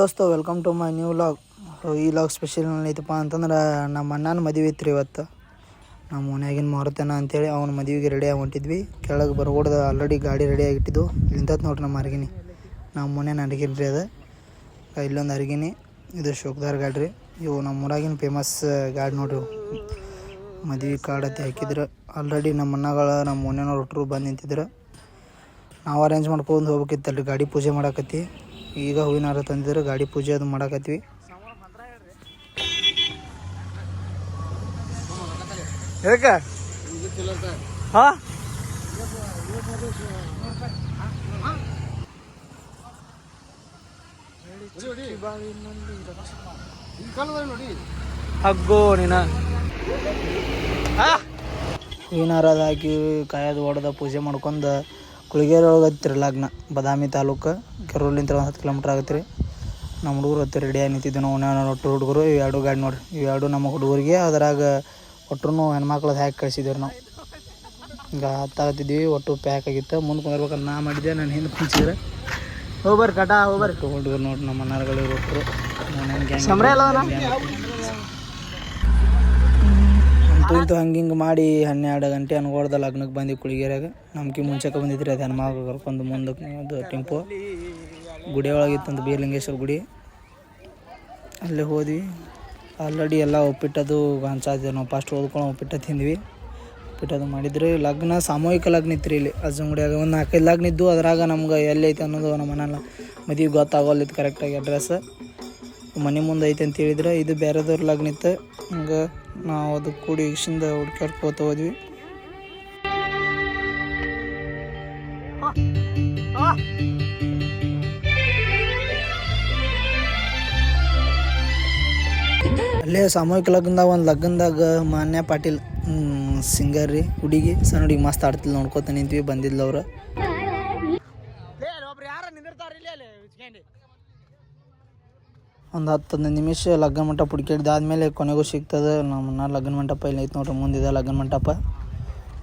ದೋಸ್ತು welcome to my new vlog ಈ vlog special ಏನೈತಪ್ಪ ಅಂತಂದ್ರೆ, ನಮ್ಮ ಅಣ್ಣನ ಮದುವೆ ಇತ್ತು ರೀ ಇವತ್ತು. ನಮ್ಮ ಮನ್ಯಾಗಿನ ಮಾರುತನ ಅಂತೇಳಿ ಅವ್ನ ಮದುವೆಗೆ ರೆಡಿ ಆಗಿ ಹೊಂಟಿದ್ವಿ ಕೆಳಗೆ ಬರ್ಗೊಡ್ದು ಆಲ್ರೆಡಿ ಗಾಡಿ ರೆಡಿ ಆಗಿಟ್ಟಿದ್ದು. ಇಂಥದ್ದು ನೋಡ್ರಿ ನಮ್ಮ ಅರ್ಗಿನಿ ನಮ್ಮ ಮನೇನ ಅರ್ಗಿನಿ ರೀ ಅದು ಇಲ್ಲೊಂದು ಅರ್ಗಿನಿ ಇದು ಶೋಕ್ದಾರ್ ಗಾಡಿ ರೀ ಇವು ನಮ್ಮ ಊರಾಗಿನ ಫೇಮಸ್ ಗಾಡಿ ನೋಡ್ರಿ ಮದುವೆ ಕಾರ್ಡ್ ಅಂತ ಹಾಕಿದ್ರು. ಆಲ್ರೆಡಿ ನಮ್ಮ ಅಣ್ಣಗಳ, ನಮ್ಮ ಮನೆಯವ್ರು ಹುಟ್ಟರು ಬಂದು ನಿಂತಿದ್ರು. ನಾವು ಅರೇಂಜ್ ಮಾಡ್ಕೊಂಡು ಹೋಗ್ಬೇಕಿತ್ತಲ್ರಿ. ಗಾಡಿ ಪೂಜೆ ಮಾಡಾಕತ್ತಿ. ಈಗ ಹೂವಿನ ಹಾರ ತಂದಿದ್ರು ಗಾಡಿ ಪೂಜೆ ಅದು ಹಾ? ಹಗ್ಗೋ ನೀನ. ಹೂವಿನ ಹಾರದ ಹಾಕಿ ಕಾಯೋದು ಹೊಡೆದ ಪೂಜೆ ಮಾಡ್ಕೊಂಡು ಕುಳಿಗೇರಿ ಒಳಗೆ ಹತ್ತಿರ ಲಗ್ನ ಬದಾಮಿ ತಾಲೂಕು ಕೆರೋಲಿಂದ ಒಂದು ಹತ್ತು ಕಿಲೋಮೀಟ್ರ್ ಆಗತ್ತೆ ರೀ. ನಮ್ಮ ಹುಡುಗರು ಹತ್ತಿರ ರೆಡಿಯಾಗಿ ನಿಂತಿದ್ದು ನಾವು ಒಟ್ಟು ಹುಡುಗರು ಇವು ಎರಡು ಗಾಡಿ ನೋಡ್ರಿ. ಇವು ಎರಡು ನಮ್ಮ ಹುಡುಗರಿಗೆ ಅದ್ರಾಗ ಒಟ್ಟರು ಹೆಣ್ಮಕ್ಳದ್ದು ಹಾಕಿ ಕಳಿಸಿದ್ದೇವೆ ನಾವು. ಈಗ ಹತ್ತಾಗತ್ತಿದ್ವಿ ಒಟ್ಟು ಪ್ಯಾಕ್ ಆಗಿತ್ತು. ಮುಂದೆ ಕುಂದಿರ್ಬೇಕಂತ ನಾ ಮಾಡಿದ್ದೆ ನಾನು ಹಿಂದೆ ಕುಂಚಿದ್ರೆ. ಹೋಗ್ಬರ್ರಿ ಕಟಾ ಹೋಗ್ಬರ್ರಿ. ಹುಡುಗರು ನೋಡ್ರಿ ನಮ್ಮ ಅಣ್ಣಾರ್ಗಳು ಒಟ್ಟರು ಅಂತೂ ಇಂತೂ ಹಂಗೆ ಹಿಂಗೆ ಮಾಡಿ ಹನ್ನೆರಡು ಗಂಟೆ ಅನ್ಗೋಡ್ದ ಲಗ್ನಕ್ಕೆ ಬಂದು ಕುಳಿಗೆರೆಯಾಗ ನಮ್ಗೆ ಮುಂಚೆಗೆ ಬಂದಿದ್ರಿ ಅದು ಹೆಣ್ಮಗ ಕರ್ಕೊಂಡು ಮುಂದಕ್ಕೆ ಅದು ಟೆಂಪೋ ಗುಡಿ ಒಳಗಿತ್ತಂದು ಬೀರ್ಲಿಂಗೇಶ್ವರ ಗುಡಿ. ಅಲ್ಲೇ ಹೋದ್ವಿ. ಆಲ್ರೆಡಿ ಎಲ್ಲ ಉಪ್ಪಿಟ್ಟದು ಹಂಚಾದ ನಾವು ಫಸ್ಟ್ ಓದ್ಕೊಂಡು ಉಪ್ಪಿಟ್ಟ ತಿಂದ್ವಿ. ಉಪ್ಪಿಟ್ಟದು ಮಾಡಿದ್ರಿ. ಲಗ್ನ ಸಾಮೂಹಿಕ ಲಗ್ನ ಇತ್ತು ರೀ ಇಲ್ಲಿ ಅಜ್ಜಂಗುಡಿಯಾಗ ಒಂದು ನಾಲ್ಕೈದು ಲಗ್ನ ಇದ್ದು ಅದ್ರಾಗ ನಮ್ಗೆ ಎಲ್ಲೈತೆ ಅನ್ನೋದು ನಮ್ಮ ಮನೆಯಲ್ಲ ಮದುವೆ ಗೊತ್ತಾಗೋಲ್ಲಿತ್ತು ಕರೆಕ್ಟಾಗಿ ಅಡ್ರೆಸ್ ಮನೆ ಮುಂದೆ ಐತೆ ಅಂತ ಹೇಳಿದ್ರೆ ಇದು ಬೇರೆದವ್ರ ಲಗ್ನ ಇತ್ತು. ಹಂಗೆ ನಾವು ಅದು ಕೂಡಿ ಇಷ್ಟಿಂದ ಹುಡ್ಕಾಡ್ಕೋತ ಹೋದ್ವಿ. ಅಲ್ಲೇ ಸಾಮೂಹಿಕ ಲಗ್ನದಾಗ, ಒಂದು ಲಗ್ನದಾಗ ಮಾನ್ಯ ಪಾಟೀಲ್ ಸಿಂಗರ್ ರೀ, ಹುಡುಗಿ, ಸಣ್ಣ ಹುಡುಗಿ ಮಸ್ತ್ ಆಡ್ತಿಲ್ಲ ನೋಡ್ಕೊತ ನಿಂತ್ವಿ ಬಂದಿದ್ಲು ಅವ್ರು. ಒಂದು ಹತ್ತು ಹದಿನೈದು ನಿಮಿಷ ಲಗ್ನ ಮಂಟಪ ಹುಡುಕಿಡ್ದಾದ್ಮೇಲೆ ಕೊನೆಗೂ ಸಿಗ್ತದೆ. ನಮ್ಮನ್ನ ಲಗ್ನ ಮಂಟಪ ಇಲ್ಲಿ ಐತೆ ನೋಡ್ರಿ ಮುಂದಿದೆ ಲಗ್ನ ಮಂಟಪ.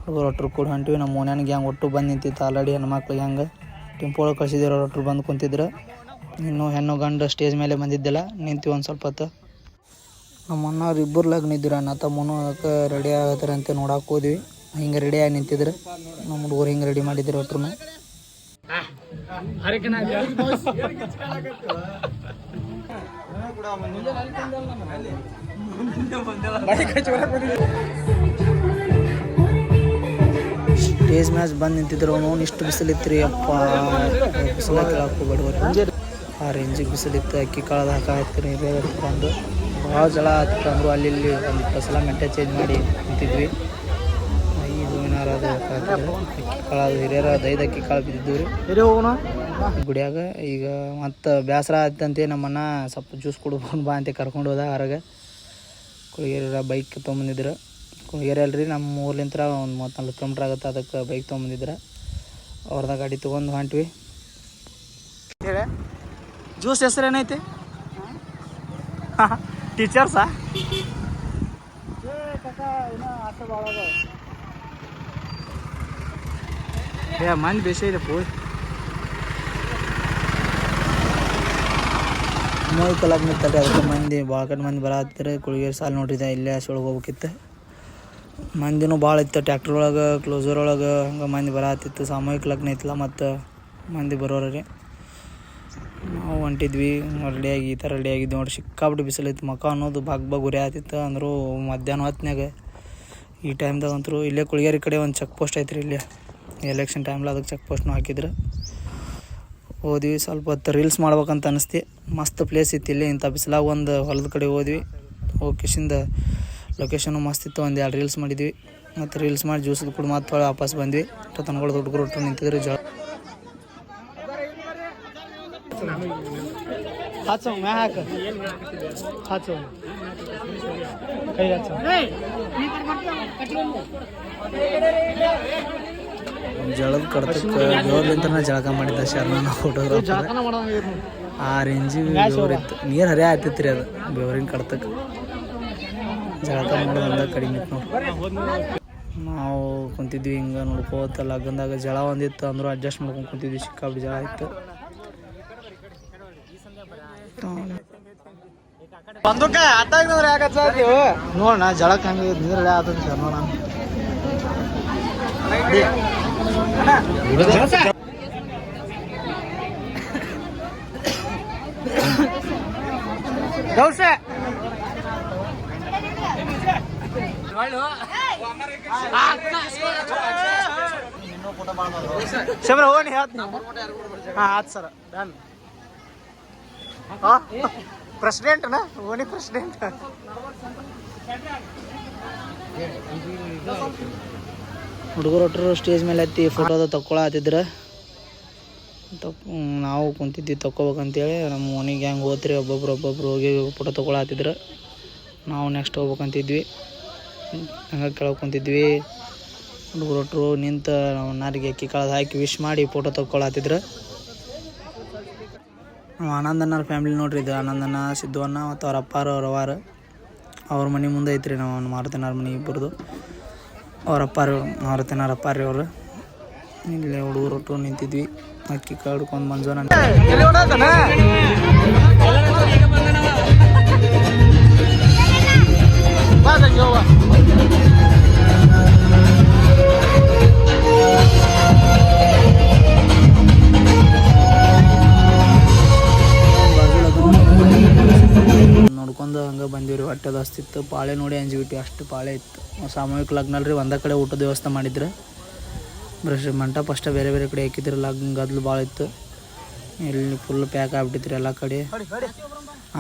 ಹುಡುಗರು ಒಟ್ಟರು ಕೂಡ ಹೊಂಟಿವಿ. ನಮ್ಮ ಮನ್ಯಾನ ಗ್ಯಾಂಗ್ ಒಟ್ಟು ಬಂದು ನಿಂತಿತ್ತು ಆಲ್ರೆಡಿ ಹೆಣ್ಮಕ್ಳು ಹೆಂಗೆ ಟೆಂಪೋ ಒಳಗೆ ಕಳ್ಸಿದ್ರು ಒಟ್ಟರು ಬಂದು ಕುಂತಿದ್ರು. ಇನ್ನು ಹೆಣ್ಣು ಗಂಡು ಸ್ಟೇಜ್ ಮೇಲೆ ಬಂದಿದ್ದಿಲ್ಲ. ನಿಂತೀವಿ ಒಂದು ಸ್ವಲ್ಪ ಹೊತ್ತು. ನಮ್ಮ ಅಣ್ಣವ್ರು ಇಬ್ಬರು ಲಗ್ನ ಇದ್ದರು, ಅಣ್ಣ ತಮ್ಮನು ಅದಕ್ಕೆ ರೆಡಿ ಆಗತ್ತಾರೆ ಅಂತ ನೋಡಕ್ಕೆ ಹೋದ್ವಿ. ಹಿಂಗೆ ರೆಡಿ ಆಗಿ ನಿಂತಿದ್ರು. ನಮ್ಮ ಹುಡುಗರು ಹಿಂಗೆ ರೆಡಿ ಮಾಡಿದ್ರು ಒಟ್ರು ಸ್ಟೇಜ್ ಮ್ಯಾಚ್ ಬಂದು ನಿಂತಿದ್ರು ಅವನು. ಇಷ್ಟು ಬಿಸಿಲಿತ್ತು ರೀ ಅಪ್ಪ ಬಿಸಿಲ ಆ ರೇಂಜಿಗೆ ಬಿಸಿಲಿತ್ತು. ಅಕ್ಕಿ ಕಾಳದ ಹಾಕಾಯ್ತು ಬಂದು. ಭಾಳ ಜಲ ಹತ್ಕೊಂಡು ಅಲ್ಲಿ ಇಲ್ಲಿ ಒಂದು ಸಲ ಮೆಟ್ಟೆ ಚೇಂಜ್ ಮಾಡಿ ನಿಂತಿದ್ವಿ. ಕಾಳು ಹಿರಿಯರ ದೈದಕ್ಕೆ ಕಾಳು ಬಿದ್ದಿದ್ದು ರೀ ಗುಡಿಯಾಗ ಈಗ ಮತ್ತು ಬೇಸರ ಆಯ್ತಂತೆ ನಮ್ಮನ್ನ ಸ್ವಲ್ಪ ಜ್ಯೂಸ್ ಕುಡ್ಕೊಂಡು ಬಾ ಅಂತ ಕರ್ಕೊಂಡು ಹೋದ ಹೊರಗೆ ಕುಳಿಗೆರ ಬೈಕ್ ತೊಗೊಂಬಂದಿದ್ರು ಕುಳಿಗೆರೆ ಅಲ್ರಿ ನಮ್ಮ ಊರ್ಲಿಂತ್ರ ಒಂದು ಮೂವತ್ತ್ನಾಲ್ಕು ಕಿಲೋಮೀಟ್ರ್ ಆಗುತ್ತೆ ಅದಕ್ಕೆ ಬೈಕ್ ತೊಗೊಂಬಂದಿದ್ರು ಅವ್ರದ ಗಾಡಿ ತೊಗೊಂಡು ಹೊಂಟ್ವಿ. ಜ್ಯೂಸ್ ಹೆಸರು ಏನೈತಿ? ಟೀಚರ್ಸಾ? ಏ, ಮಂದಿ ಬೇಸಿ ಇದೆ ಪೋಯ್ ಮೂವಿ ಕಲಾಕ್ ನಿಂತಲ್ರಿ ಅದಕ್ಕೆ ಮಂದಿ ಭಾಳ ಕಡೆ ಮಂದಿ ಬರತ್ತಾರೆ ಕುಳಿಗೇರಿ ಸಾಲ ನೋಡ್ರಿ ಇಲ್ಲೇ ಒಳಗೆ ಹೋಗ್ಬೇಕಿತ್ತು. ಮಂದಿನೂ ಭಾಳ ಇತ್ತು ಟ್ಯಾಕ್ಟ್ರ್ ಒಳಗೆ ಕ್ಲೋಸರ್ ಒಳಗೆ, ಹಂಗೆ ಮಂದಿ ಬರತ್ತಿತ್ತು ಸಾಮೂಹಿಕ ಲಗ್ನ ಇತ್ತಲ್ಲ ಮತ್ತು ಮಂದಿ ಬರೋರು ನಾವು ಹೊಂಟಿದ್ವಿ, ರೆಡಿಯಾಗಿ, ಈ ಥರ ರೆಡಿಯಾಗಿದ್ದು ನೋಡಿ ಸಿಕ್ಕಾಬಿಟ್ಟು ಬಿಸಿಲಿತ್ತು ಮಕ ಅನ್ನೋದು ಬಾಗ್ ಬಾಗ್ ಉರಿ ಆತಿತ್ತು. ಅಂದರೂ ಮಧ್ಯಾಹ್ನ ಹೊತ್ತಿನಾಗ ಈ ಟೈಮ್ದಾಗ ಅಂತರೂ ಇಲ್ಲೇ ಕುಳಿಗೇರಿ ಕಡೆ ಒಂದು ಚೆಕ್ ಪೋಸ್ಟ್ ಐತ್ರಿ ಇಲ್ಲೇ. ಎಲೆಕ್ಷನ್ ಟೈಮ್ಲಿ ಅದಕ್ಕೆ ಚೆಕ್ ಪೋಸ್ಟ್ನು ಹಾಕಿದ್ರು. ಹೋದ್ವಿ, ಸ್ವಲ್ಪ ಹೊತ್ತು ರೀಲ್ಸ್ ಮಾಡ್ಬೇಕಂತ ಅನಿಸ್ತಿ. ಮಸ್ತ್ ಪ್ಲೇಸ್ ಇತ್ತು ಇಲ್ಲಿ, ಇಂಥ ಬಿಸಿಲಾಗ ಒಂದು ಹೊಲದ ಕಡೆ ಹೋದ್ವಿ. ಹೋಗಿಸಿಂದ ಲೊಕೇಶನು ಮಸ್ತ್ ಇತ್ತು, ಒಂದು ಎರಡು ರೀಲ್ಸ್ ಮಾಡಿದ್ವಿ. ಮತ್ತು ರೀಲ್ಸ್ ಮಾಡಿ ಜ್ಯೂಸ್ ಕೂಡ ಮತ್ತೆ ವಾಪಸ್ ಬಂದ್ವಿ. ತನಗಳು ಹುಡುಗರು ಒಟ್ಟು ನಿಂತಿದ್ರು ಜಳ ಹಾಕ. ಕೈ ಜಳದ ಕಡ್ತಕ್ಕೆ ನಾ ಜಳಕ ಮಾಡಿದ್ದ ಶರ್ಮನ ಫೋಟೋಗ್ರಾಫರ್ ಆ ರೇಂಜಿಗೆ ಇತ್ತು. ನೀರು ಹರಿಯ ಆಯ್ತಿತ್ತು ರೀ ಅದು ಬೆವರಿನ ಕಡತಕ್ಕ. ಜಳಕ ಮಾಡೋದಂದ ಕಡಿಮೆ ಇತ್ತು ನೋಡಿ. ನಾವು ಕುಂತಿದ್ವಿ ಹಿಂಗೆ ನೋಡ್ಕೋತ ಲಗ್ನದಾಗ ಜಳ ಒಂದಿತ್ತು ಅಂದರೂ ಅಡ್ಜಸ್ಟ್ ಮಾಡ್ಕೊಂಡು ಕುಂತಿದ್ವಿ ಸಿಕ್ಕಾಬಿ ಜಳ ಇತ್ತು. ನೋಡೋಣ ಜಳಕ್ಕೆ ಯಾಕೆ ನೀವು? ನೋಡಣ ಜಳಕ್ಕೆ ಹಂಗೆ ನೀರು ಹಳೆ ಸರ್ ನೋಡಣ ಗೌಸ ಶಬ್ರ ಹೋಗಿ ಹೇಳ್ತೀನಿ. ಹಾಂ ಆಯ್ತು ಸರ್. ಡನ್. ಪ್ರೆಸಿಡೆಂಟ್ನ ಓಣಿ ಪ್ರೆಸಿಡೆಂಟ್ ಹುಡುಗರು ಒಟ್ಟರು ಸ್ಟೇಜ್ ಮೇಲೆ ಹತ್ತಿ ಫೋಟೋದ ತಕ್ಕೊಳತ್ತಿದ್ರ ತಕ್ ನಾವು ಕುಂತಿದ್ವಿ ತಕ್ಕೋಬೇಕಂತೇಳಿ. ನಮ್ಮ ಮನೆಗೆ ಹೆಂಗೆ ಹೋತ್ರಿ, ಒಬ್ಬೊಬ್ರು ಒಬ್ಬೊಬ್ರು ಹೋಗಿ ಫೋಟೋ ತಗೊಳತ್ತಿದ್ರು ನಾವು ನೆಕ್ಸ್ಟ್ ಹೋಗ್ಬೇಕಂತಿದ್ವಿ. ಹಂಗೆ ಕೆಳಗೆ ಕುಂತಿದ್ವಿ ಹುಡುಗರು ಒಟ್ಟರು ನಿಂತು ನಾವು ನಾರಿಗೆ ಅಕ್ಕಿ ಕಳೆದು ಹಾಕಿ ವಿಶ್ ಮಾಡಿ ಫೋಟೋ ತಕ್ಕೊಳತಿದ್ರು ನಾವು ಆನಂದಣ್ಣರ ಫ್ಯಾಮ್ಲಿ ನೋಡ್ರಿ, ಇದು ಆನಂದಣ್ಣ, ಸಿದ್ದು ಮತ್ತು ಅವ್ರ ಅಪ್ಪಾರು, ಅವ್ರ ಅವಾರ ಮನೆ ಮುಂದೆ ಐತ್ರಿ ನಾವು ಮಾರುತಿನಾರ ಮನೆ ಇಬ್ಬರದು. ಅವ್ರ ಅಪ್ಪಾರು ಮಾರುತಿನಾರ ರೀ ಅವರು. ಇಲ್ಲೇ ಹುಡುಗರು ಒಟ್ಟು ನಿಂತಿದ್ವಿ. ಅಕ್ಕಿ ಕಾಡ್ಕೊಂಡು ಮಂಜೋನ ನೋಡ್ಕೊಂಡು ಹಂಗೆ ಅದು ಅಸ್ತಿತ್ತು ಪಾಳೆ ನೋಡಿ ಅಂಜಿಬಿಟ್ಟು ಅಷ್ಟು ಪಾಳೆ ಇತ್ತು. ಸಾಮೂಹಿಕ ಲಗ್ನ ರೀ ಒಂದೇ ಕಡೆ ಊಟದ ವ್ಯವಸ್ಥೆ ಮಾಡಿದ್ರು. ಬ್ರಷ್ ಮಂಟಪ ಅಷ್ಟೇ ಬೇರೆ ಬೇರೆ ಕಡೆ ಹಾಕಿದ್ರು. ಲಗ್ನ ಗದ್ಲು ಭಾಳ ಇತ್ತು. ಇಲ್ಲಿ ಫುಲ್ ಪ್ಯಾಕ್ ಆಗ್ಬಿಟ್ಟಿತ್ರಿ ಎಲ್ಲ ಕಡೆ.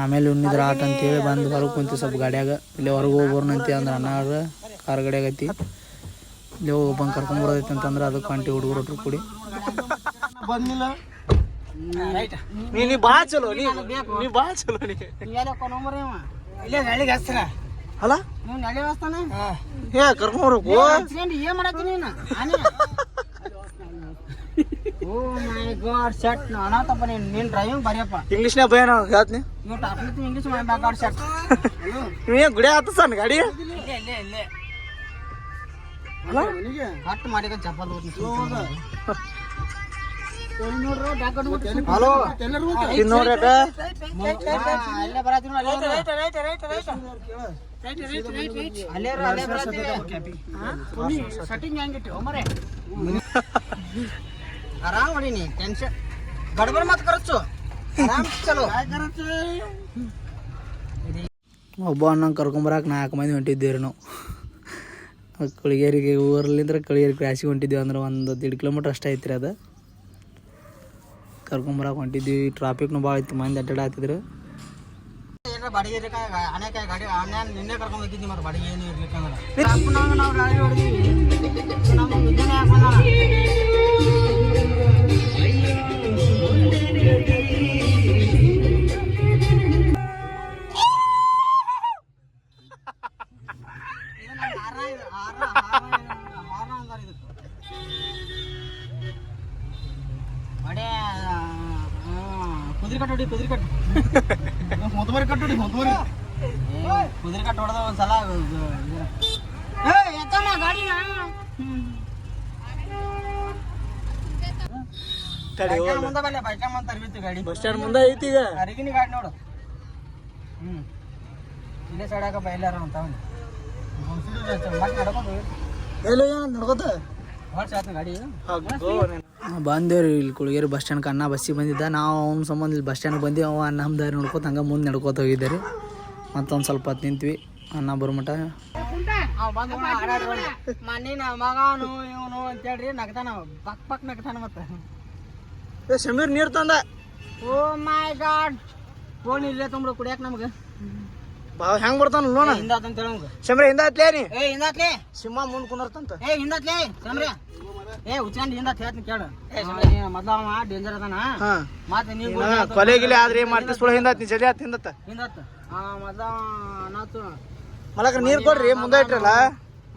ಆಮೇಲೆ ಉಣ್ಣಿದ್ರೆ ಆಟ ಅಂತೇಳಿ ಬಂದು ಹೊರಗೆ ಕುಂತು ಸ್ವಲ್ಪ ಗಾಡ್ಯಾಗ. ಇಲ್ಲಿ ಹೊರಗೆ ಅಂತ ಅಂದ್ರೆ ಅನ್ನಾರ ಕಾರ್ ಗಾಡ್ಯಾಗ ಐತಿ. ಇಲ್ಲಿ ಹೋಗಿ ಕರ್ಕೊಂಡು ಕರ್ಕೊಂಬರೋದೈತಿ ಅಂತಂದ್ರೆ ಅದು ಕಂಟಿ ಹುಡುಗರು ಒಟ್ರು ಕೂಡಿ. ಬಂದಿಲ್ಲ. ನೀ ನೀ ಭಾಳ ಚಲೋ ನೀ ನೀ ಭಾಳ ಚಲೋ ನೀ. ಇಲ್ಲೇ ಗಾಳಿಗೆ ಹಸ್ತಾನ ಅಲ್ಲ? ನೀವು ನಳಿ ಹಸ್ತಾನ ಏ ಕರ್ಕೊಂಬರ್ಬೇಕು. ಹಚ್ಕೊಂಡು ಏನ್ ಮಾಡತ್ತಿ ನೀನು? ಆನೆ. ಓ ಮೈ ಗಾಡ್ ಶಟ್ ನೀನು ನೀನ್. ಡ್ರೈವಿಂಗ್ ಬರಿಯಪ್ಪ. ಇಂಗ್ಲಿಷ್ನೇ ಭಯ ನಾವು ಹೇಳ್ತೀನಿ. ನೀವು ಟಾಪ್ಲಿತ್ ಇಂಗ್ಲೀಷ್ ಮೈ ಗಾಡ್ ಶಟ್ ನೀವೇ ಗುಡಿ ಸಣ್ಣ ಗಾಡಿ? ಇಲ್ಲೇ ಇಲ್ಲೇ ಇಲ್ಲೇ. ಕಟ್ ಮಾಡಿದ ಚಪ್ಪಲ್ ಒಬ್ಬ ಅಣ್ಣ ಕರ್ಕೊಂಬರಕ್ಕೆ ನಾಲ್ಕು ಮಂದಿ ಹೊಂಟಿದ್ದೇವ್ರಿ ನಾವು. ಕಳಿಗೇರಿಗೆ ಊರಲ್ಲಿಂದ್ರೆ ಕಳಿಗೇರಿ ಕ್ರಾಸಿಗೆ ಹೊಂಟಿದ್ದೇವೆ ಅಂದ್ರೆ ಒಂದು ದೀಡ್ ಕಿಲೋಮೀಟರ್ ಅಷ್ಟೇ ಐತ್ರಿ ಅದು. ಕರ್ಕೊಂಬರಕ್ಕೆ ಹೊಂಟಿದ್ವಿ. ಟ್ರಾಫಿಕ್ನು ಭಾಳ ಇತ್ತು ಮಂದಿ ಅಡ್ಡಾಡ ಹತ್ತಿದ್ರು ಬಡೇ ಬಾಡಿಗೆ ಅನೇಕ ಗಾಡಿ ಅಣ್ಣ ನಿನ್ನೆ ಕರ್ಕೊಂಡ್ ಮತ್ತೆ ಬಾಡಿಗೆ ಏನು ಇರ್ಲಿಕ್ಕಂದ್ರೆ ನಾವು ಗಾಡಿ ಹೊಡೆದಿವಿ. ನಮ್ಮ ಇದು ನಮ್ಮ ಹಾರ ಇದು, ಹಾರ, ಹಾರ ಇದು, ಹಾರ ಅಂದಾರ ಇದಕ್ಕೆ. ಬಡೇ, ಆ, ಕುದುರೆ ಕಟ್ಟು. ಹೊಡಿ ಕುದುರೆ ಕಟ್ಟು ಮೊದಮರಿ ಕಟ್ಟು ಮೊದಮರಿ ಕುದುರೆ ಕಟ್ಟು ಹೊಡೆದ ಒಂದ್ಸಲ ಏ ಎತ್ತಮ್ಮ ಗಾಡಿನ ಮುಂದೆ ಬಲ್ಲ ಬೈಕಲ್ ಮುಂದೆ ತರ್ಬಿತ್ತು ಗಾಡಿ. ಬಸ್ ಸ್ಟ್ಯಾಂಡ್ ಮುಂದೆ ಐತಿ ಈಗ. ಅರಿಗಿನಿ ಗಾಡಿ ನೋಡು. ಹ್ಮ್. ಇಲ್ಲೇ ಸೈಡಾಗ ಬೈಲಾರ ಅಂತ ಎಲ್ಲ ನಡ್ಕೋತ? ಗಾಡಿ ಬಂದೇವ್ರಿ ಇಲ್ಲಿ ಕುಳಗೇರಿ ಬಸ್ ಸ್ಟ್ಯಾಂಡ್ ಅಣ್ಣ ಬಸ್ಸಿಗೆ ಬಂದಿದ್ದ. ನಾವು ಅವ್ನ ಸಂಬಂಧ ಇಲ್ಲಿ ಬಸ್ ಸ್ಟ್ಯಾಂಡ್ ಬಂದು ಅವ ನಮ್ಮ ದಾರಿ ನೋಡ್ಕೊತ ಹಂಗ ಮುಂದೆ ನಡ್ಕೋತ ಹೋಗಿದ್ದೆ ರೀ ಮತ್ತೊಂದು ಸ್ವಲ್ಪ ಹೊತ್ತು ನಿಂತ್ವಿ. ಅಣ್ಣ ಬರ್ಮಟ ಮಣ್ಣಿನ ಮಗನು ಇವನು ಅಂತೇಳ್ರಿ ನಗ್ತಾನ ಪಕ್ ಪಕ್ ನಗ್ತಾನ ಮತ್ತೆ ಸಮೀರ್ ನೀರು ತಂದ. ಓ ಮೈ ಗಾಡ್. ಫೋನ್ ಇಲ್ಲೇ ತುಂಬ ಕುಡಿಯಾಕ ನಮ್ಗೆ. ಹೆಂಗೆ ಬರ್ತಾನ ನೋಡ ಹಿಂದಾತಂತ ಅಂತ ಹೇಳ ಸಮೀರ್ ಹಿಂದ ಹತ್ಲೇ ನೀ. ಏ ಹಿಂದಾತ್ಲೆ. ಸಿಂಹ ಮುಂದೆ ಕುಂದರ್ತಂತ ಏ ಹಿಂದಾತ್ಲೆ. ಸಮರ್ಯ ಏ ಉಚ್ಕೊಂಡು ಹಿಂದಾತ್ ಹೇಳ್ತೀನಿ ಕೇಳು. ಮೊದ್ಲ ಅವ ಡೇಂಜರ್ ಅದಾನ? ಮತ್ತೆ ನೀವು ಕೊಲೆ ಗಿಲೆ ಆದ್ರೆ ಏನು ಮಾಡ್ತಿ? ಸುಳ್ಳು ಹಿಂದತ್ ನೀ ಜಲ್ದಿ ಹತ್ತು ಹಿಂದತ್ತ ಹಿಂದಾತ್. ಆ ಮೊದ್ಲ ಅನಾತು ಮಲಕ ನೀರು ಕೊಡ್ರಿ ಮುಂದೆ ಇಟ್ರಲ್ಲ?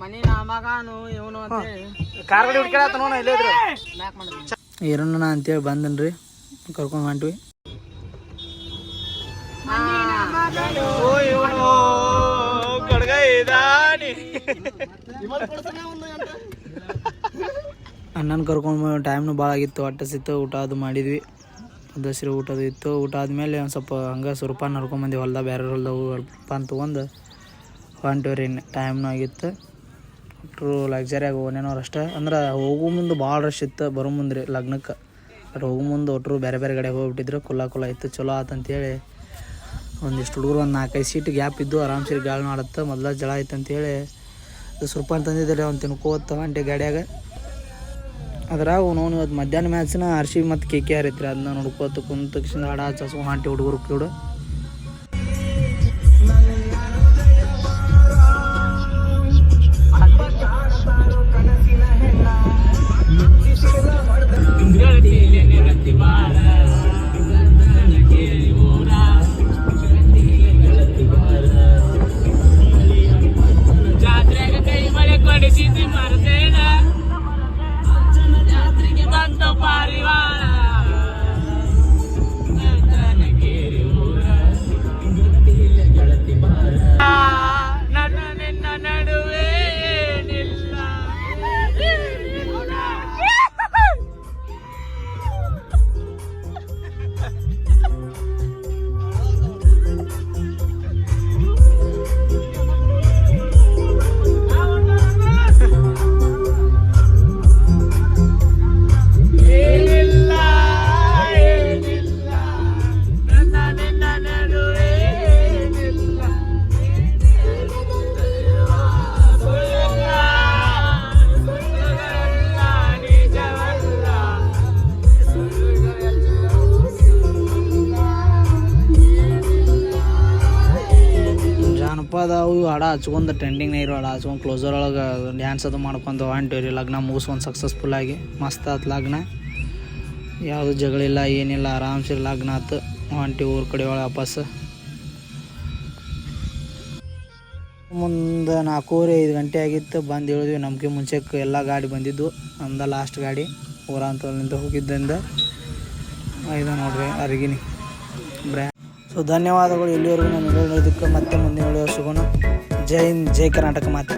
ಮನಿ ಮಗನು ಇವನು ಅಂತೇಳಿ ಕಾರ್ ಗಾಡಿ ಹುಡ್ಕ್ಯಾಡತ್ತ ನೋಡ ಇಲ್ಲೇ ಇದ್ರು. ಮ್ಯಾಕ್ ಅಂತೇಳಿ ಬಂದನ್ರಿ. ಕರ್ಕೊಂಡು ಹೊಂಟ್ವಿ. ಅಣ್ಣನ ಕರ್ಕೊಂಡು ಟೈಮ್ನು ಭಾಳ ಆಗಿತ್ತು. ಹೊಟ್ಟೆ ಸಿತ್ತು, ಊಟ ಅದು ಮಾಡಿದ್ವಿ. ದಸರಿ ಊಟದು ಇತ್ತು. ಊಟ ಆದಮೇಲೆ ಒಂದು ಸ್ವಲ್ಪ ಹಂಗೆ ಸುರಪಾನ ನಡ್ಕೊಂಬಂದು ಹೊಲ್ದಾಗ ಬೇರೆ ಹೊಲ್ದಾಗ ಅಂತ ತೊಗೊಂಡು ಹೊಂಟಿವ್ರಿ ಟೈಮ್ನು ಆಗಿತ್ತು. ಒಟ್ಟರು ಲಕ್ಸರಿಯಾಗಿ ಓನೇನವ್ರು ಅಷ್ಟೇ. ಅಂದ್ರೆ ಹೋಗೋ ಮುಂದೆ ಭಾಳ ರಶ್ ಇತ್ತು. ಬರೋ ಮುಂದೆ ರೀ ಲಗ್ನಕ್ಕೆ. ಬಟ್ ಹೋಗೋ ಮುಂದೆ ಒಟ್ಟರು ಬೇರೆ ಬೇರೆ ಕಡೆ ಹೋಗ್ಬಿಟ್ಟಿದ್ರು. ಕುಲ್ಲ ಕುಲ್ಲ ಇತ್ತು. ಚಲೋ ಆತಂತೇಳಿ ಒಂದಿಷ್ಟು ಹುಡುಗರು ಒಂದು ನಾಲ್ಕೈದು ಸೀಟ್ ಗ್ಯಾಪ್ ಇದ್ದು ಆರಾಮ್ಸಿ ಗಾಳಿ ಮಾಡುತ್ತೆ ಮೊದಲ ಜಳ ಐತೆ ಅಂತೇಳಿ ಸುರ್ಪಾನ್ ತಂದಿದ್ದಾರೆ ಅವ್ನು ತಿನ್ಕೋತ ಹೊಂಟೆ ಗಾಡಿಯಾಗ. ಅದ್ರಾಗ ಅವನು ಇವತ್ತು ಮಧ್ಯಾಹ್ನ ಮ್ಯಾಚ್ನ ಆರ್ ಸಿ ಮತ್ತು ಕೆ ಕೆ ಆರ್ ಐತ್ರಿ ಅದನ್ನ ನೋಡ್ಕೋತ ಕುಂತ ತಕ್ಷಣ ಹಾಡ ಹಚ್ಚು ಹೊಂಟಿ ಹುಡುಗರು ಕೂಡ ಹಾಡ ಹಚ್ಕೊಂಡು ಟ್ರೆಂಡಿಂಗ್ ಇರೋ ಹಾಡ ಹಚ್ಕೊಂಡು ಕ್ಲೋಸರ್ ಒಳಗೆ ಡ್ಯಾನ್ಸ್ ಅದು ಮಾಡ್ಕೊಂಡು ಹೊಂಟಿವ್ರಿ ಲಗ್ನ ಮುಗಿಸ್ಕೊಂಡು ಸಕ್ಸಸ್ಫುಲ್ ಆಗಿ, ಮಸ್ತ್ ಆತು ಲಗ್ನ. ಯಾವುದು ಜಗಳಿಲ್ಲ ಏನಿಲ್ಲ, ಆರಾಮ್ಸೆ ಲಗ್ನ ಆತು. ಹೊಂಟಿ ಊರ ಕಡೆ ಒಳಗೆ ವಾಪಸ್. ಮುಂದೆ ನಾಲ್ಕೂವರೆ ಐದು ಗಂಟೆ ಆಗಿತ್ತು, ಬಂದು ಹೇಳಿದ್ವಿ ನಮಗೆ ಮುಂಚೆಕ್ಕೆ ಎಲ್ಲ ಗಾಡಿ ಬಂದಿದ್ದು, ಅಂದ ಲಾಸ್ಟ್ ಗಾಡಿ ಊರಂತಲ್ಲಿಂದ ಹೋಗಿದ್ದರಿಂದ ಇದು ನೋಡ್ರಿ, ಅರಿಗಿನಿ. ಬ್ರ್ಯಾ ಸೊ ಧನ್ಯವಾದಗಳು, ಇಲ್ಲಿವರೆಗೂ ನಾನು ನೋಡೋದಕ್ಕೆ ಮತ್ತೆ ಮುಂದೆ ಇಳಿಯೋ ಸಿಗೋಣ. ಜೈ ಹಿಂದ್ ಜೈ ಕರ್ನಾಟಕ ಮಾತೆ